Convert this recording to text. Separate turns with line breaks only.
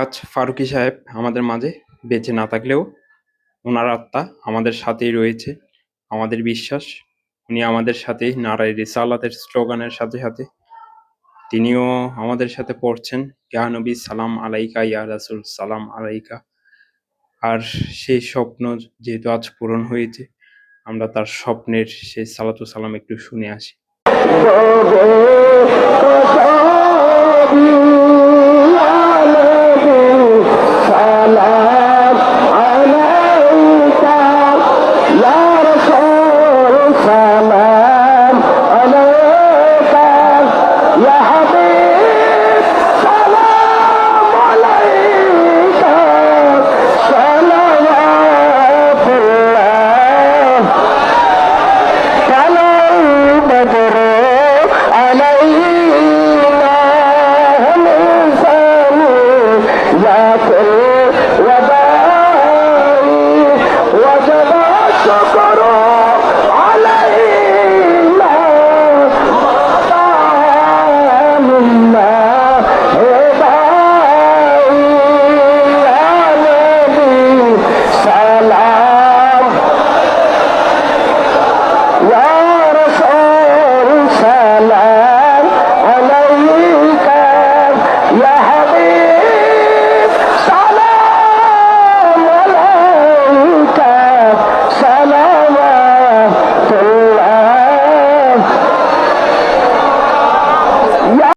আজ ফারুকী সাহেব আমাদের মাঝে বেঁচে না থাকলেও ওনার আত্মা আমাদের সাথেই রয়েছে, আমাদের বিশ্বাস। উনি আমাদের সাথেই নারায় রিসালাতের স্লোগানের সাথে সাথে তিনিও আমাদের সাথে পড়ছেন, ইয়া নবী, সালাম আলাইকা, ইয়া রাসুল, সালাম আলাইকা। আর সেই স্বপ্ন যেহেতু আজ পূরণ হয়েছে, আমরা তার স্বপ্নের সেই সালাতু সালাম একটু শুনে আসি।
Shut up!